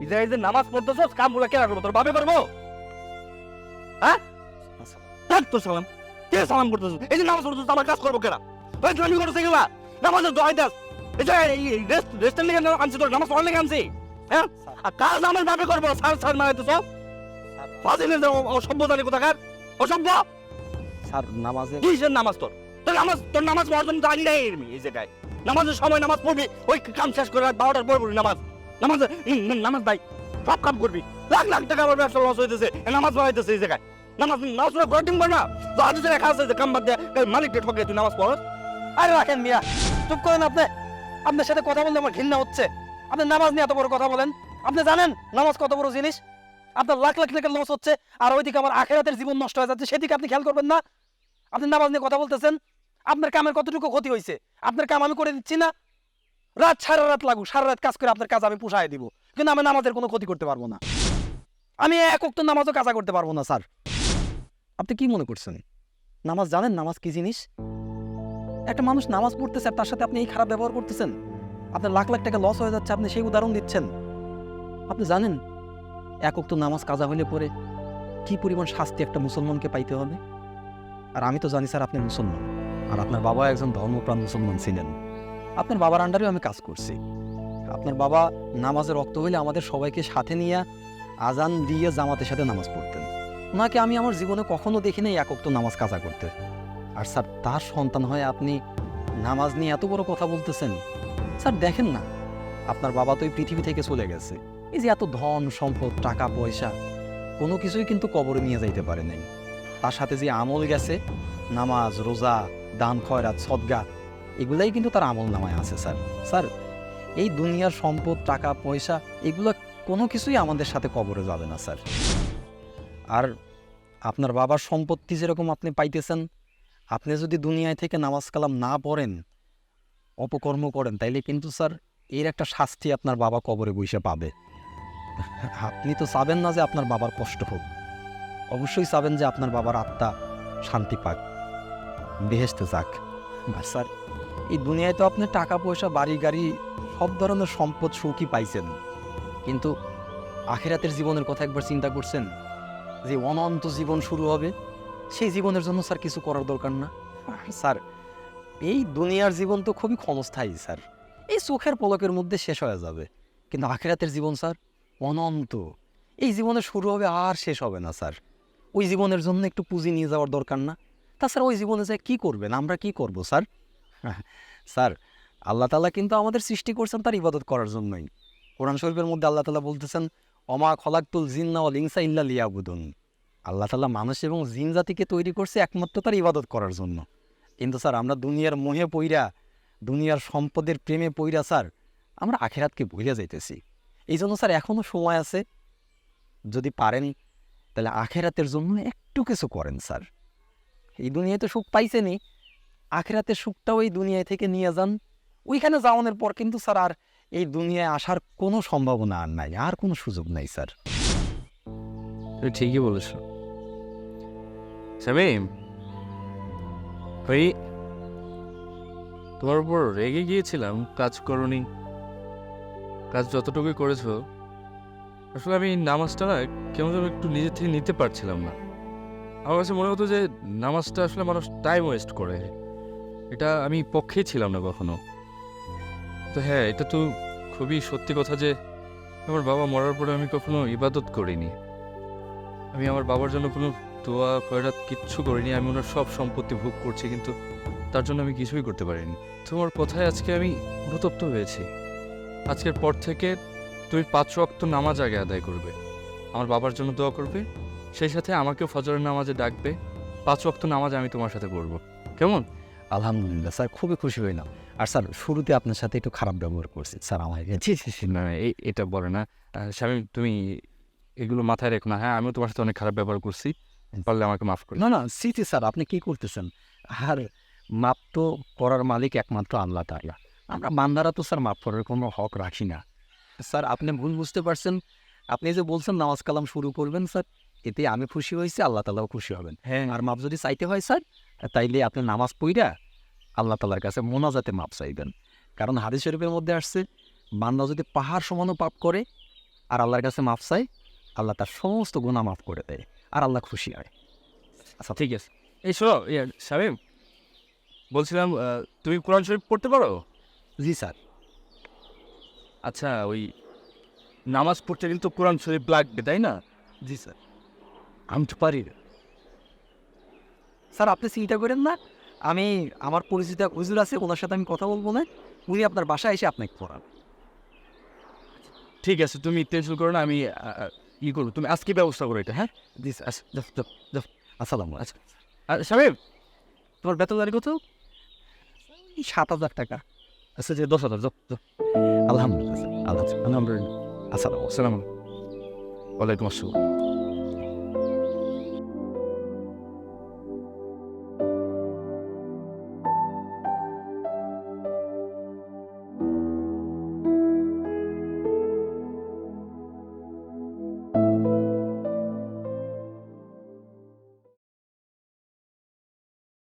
এই যে নামাজ পড়তেছস কামগুলো কে রাখব তোর বাপে করব? হ্যাঁ? থাক তোর সালাম। কে সালাম করতেছ? এই যে নামাজ পড়তেছ আমার কাজ করব কেনা ওই তুমি করতেছ এগুলা। নামাজের দোয়াই দাস। রেস্ট রেস্টের লেগে আনছি তোর নামাজ পড়ার লেগে আনছি। হ্যাঁ? আর কাজ আমার বাপে করব সার সার মারাইতেছ। ফাজিলের অসভ্যতানি কোথাকার? অসভ্য? স্যার নামাজে কিসের নামাজ তোর? তোর নামাজ তোর নামাজ পড়ার জন্য তো আনি নাই এই জায়গায়। নামাজের সময় নামাজ পড়বি ওই কাম শেষ করে বারোটার পর পড়বি নামাজ। নামাজ নামাজ ভাই সব কাম করবি। লাখ লাখ টাকা আমার ব্যবসা লস হইতেছে নামাজ পড়াইতেছে এই জায়গায়। নামাজ নামাজ না। তো আজ যে, কাম বাদ ঠকে তুই নামাজ আরে রাখেন মিয়া, চুপ করেন আপনি। আপনার সাথে কথা বলতে আমার ঘৃণা হচ্ছে। আপনি নামাজ নিয়ে এত বড় কথা বলেন। আপনি জানেন নামাজ কত বড় জিনিস? আপনার লাখ লাখ টাকা লস হচ্ছে, আর ওইদিকে আমার আখেরাতের জীবন নষ্ট হয়ে যাচ্ছে, সেদিকে আপনি খেয়াল করবেন না। আপনি নামাজ নিয়ে কথা বলতেছেন। আপনার কামের কতটুকু ক্ষতি হয়েছে আপনার কাম আমি করে দিচ্ছি না। রাত সারা রাত লাগুক সারা রাত কাজ করে আপনার কাজ আমি পুষায় দিব। কিন্তু আমি নামাজের কোনো ক্ষতি করতে পারব না। আমি একক তো নামাজও কাজা করতে পারব না, স্যার। আপনি কি মনে করছেন? নামাজ জানেন নামাজ কি জিনিস? একটা মানুষ নামাজ পড়তেছে তার সাথে আপনি এই খারাপ ব্যবহার করতেছেন। আপনার লাখ লাখ টাকা লস হয়ে যাচ্ছে, আপনি সেই উদাহরণ দিচ্ছেন। আপনি জানেন একক তো নামাজ কাজা হইলে পরে কি পরিমাণ শাস্তি একটা মুসলমানকে পাইতে হবে? আর আমি তো জানি, স্যার, আপনি মুসলমান। আর আপনার বাবা একজন ধর্মপ্রাণ মুসলমান ছিলেন। আপনার বাবার আন্ডারেও আমি কাজ করছি। আপনার বাবা নামাজে রক্ত হইলে আমাদের সবাইকে সাথে নিয়ে আজান দিয়ে জামাতের সাথে নামাজ পড়তেন। ওনাকে আমি আমার জীবনে কখনো দেখিনি একক তো নামাজ কাজা করতে। আর স্যার, তার সন্তান হয়ে আপনি নামাজ নিয়ে এত বড় কথা বলতেছেন। স্যার, দেখেন না, আপনার বাবা তো এই পৃথিবী থেকে চলে গেছে। এই যে এত ধন, সম্পদ, টাকা, পয়সা, কোনো কিছুই কিন্তু কবরে নিয়ে যাইতে পারে নাই। তার সাথে যে আমল গেছে, নামাজ, রোজা, দান, খয়রাত, সদগা এগুলাই কিন্তু তার আমল নামায় আছে, স্যার। স্যার, এই দুনিয়ার সম্পদ, টাকা, পয়সা, এগুলো কোনো কিছুই আমাদের সাথে কবরে যাবে না, স্যার। আর আপনার বাবার সম্পত্তি যেরকম আপনি পাইতেছেন, আপনি যদি দুনিয়ায় থেকে নামাজ কালাম না পড়েন, অপকর্ম করেন, তাইলে কিন্তু, স্যার, এর একটা শাস্তি আপনার বাবা কবরে বসে পাবে। আপনি তো চাবেন না যে আপনার বাবার কষ্ট হোক। অবশ্যই চাবেন যে আপনার বাবার আত্মা শান্তি পাক। বেহেস্তে যাক। স্যার এই দুনিয়ায় তো আপনি টাকা পয়সা বাড়ি গাড়ি সব ধরনের সম্পদ সুখই পাইছেন। কিন্তু আখেরাতের জীবনের কথা একবার চিন্তা করছেন যে অনন্ত জীবন শুরু হবে, সেই জীবনের জন্য স্যার কিছু করার দরকার না। স্যার, এই দুনিয়ার জীবন তো খুবই ক্ষণস্থায়ী, স্যার। এই চোখের পলকের মধ্যে শেষ হয়ে যাবে। কিন্তু আখেরাতের জীবন, স্যার, অনন্ত। এই জীবনে শুরু হবে আর শেষ হবে না, স্যার। ওই জীবনের জন্য একটু পুঁজি নিয়ে যাওয়ার দরকার না। তাছাড়া ওই জীবনে যায় কী করবেন? আমরা কি করব, স্যার? স্যার, আল্লাহ তালা কিন্তু আমাদের সৃষ্টি করছেন তার ইবাদত করার জন্যই। কোরআন শরীফের মধ্যে আল্লাহ তালা বলতেছেন অমা খলাক্তুল জিন্না অল ইনসা ইল্লা লিয়াবুদুন। আল্লাহ তালা মানুষ এবং জিন জাতিকে তৈরি করছে একমাত্র তার ইবাদত করার জন্য। কিন্তু স্যার, আমরা দুনিয়ার মোহে পইরা, দুনিয়ার সম্পদের প্রেমে পইরা স্যার, আমরা আখেরাতকে ভুলে যাইতেছি। এই জন্য স্যার এখনও সময় আছে। যদি পারেন, তাহলে আখেরাতের জন্য একটু কিছু করেন স্যার। এই দুনিয়ায় তো সুখ পাইছেনই। আখেরাতের সুখটাও এই দুনিয়ায় থেকে নিয়ে যান। ওইখানে যাওয়ানোর পর কিন্তু স্যার আর এই দুনিয়ায় আসার কোনো সম্ভাবনা আর নাই, আর কোনো সুযোগ নাই স্যার। ঠিকই বলেছ। শামিম ওই তোমার উপর রেগে গিয়েছিলাম, কাজ করনি। কাজ যতটুকুই করেছ, আসলে আমি নামাজটা না কেমন যেন একটু নিজের থেকে নিতে পারছিলাম না। আমার কাছে মনে হতো যে নামাজটা আসলে মানুষ টাইম ওয়েস্ট করে। এটা আমি পক্ষেই ছিলাম না কখনো। তো হ্যাঁ এটা তো খুবই সত্যি কথা যে আমার বাবা মরার পরে আমি কখনো ইবাদত করিনি। আমি আমার বাবার জন্য কোনো দোয়া, খয়রাত কিচ্ছু করিনি, আমি ওনার সব সম্পত্তি ভোগ করছি, কিন্তু তার জন্য আমি কিছুই করতে পারিনি। তোমার কথায় আজকে আমি অনুতপ্ত হয়েছি। আজকের পর থেকে তুমি পাঁচ ওয়াক্ত নামাজ আগে আদায় করবে। আমার বাবার জন্য দোয়া করবে, সেই সাথে আমাকেও ফজরের নামাজে ডাকবে। পাঁচ ওয়াক্ত নামাজ আমি তোমার সাথে করব কেমন? আলহামদুলিল্লাহ। স্যার খুবই খুশি হইলাম। আর স্যার শুরুতে আপনার সাথে একটু খারাপ ব্যবহার করছি। স্যার আমার জি জি জি না এটা বলে না। শামীম তুমি এগুলো মাথায় রেখো না। হ্যাঁ আমিও তোমার সাথে অনেক খারাপ ব্যবহার করছি। পারলে আমাকে মাফ করে না না সিটি স্যার আপনি কি করতেছেন? আর মাপ তো করার মালিক একমাত্র আল্লাহ তাআলা। আমরা মান্দারা তো স্যার মাপ করার কোনো হক রাখি না। স্যার আপনি ভুল বুঝতে পারছেন। আপনি যে বলছেন নামাজ কালাম শুরু করবেন স্যার এতে আমি খুশি হয়েছি আল্লাহ তালাও খুশি হবেন। হ্যাঁ। আর মাপ যদি চাইতে হয় স্যার তাইলে আপনি নামাজ পড়িরা আল্লাহ তালার কাছে মোনাজাতে মাপ চাইবেন। কারণ হাদিস শরীফের মধ্যে আসছে বান্দা যদি পাহাড় সমানও পাপ করে আর আল্লাহর কাছে মাফ চাই আল্লাহ তার সমস্ত গুণা মাফ করে দেয় আর আল্লাহ খুশি হয়। আচ্ছা ঠিক আছে। এই শোনো ইয়ে শামিম বলছিলাম তুমি কোরআন শরীফ পড়তে পারো? জি স্যার। আচ্ছা ওই নামাজ পড়তে কিন্তু কোরআন শরীফ লাগবে তাই না? জি স্যার। আমি তো পারি না। স্যার আপনি চিন্তা করেন না। আমি আমার পরিচিত এক হুজুর আছে ওনার সাথে আমি কথা বলব না। উনি আপনার বাসায় এসে আপনাকে পড়ান। ঠিক আছে তুমি টেনশন করো না আমি ই করব। তুমি আজকে ব্যবস্থা করো এটা হ্যাঁ? যাও। আসসালামু আলাইকুম। আর শামিম তোমার বেতন দাঁড়ি কত? সাত হাজার টাকা। আচ্ছা যে দশ হাজার আলহামদুলিল্লাহ আলহামদুলিল্লাহ আলহামদুলিল্লাহ। আসসালামু আসসালাম ওয়ালাইকুম আসসালাম।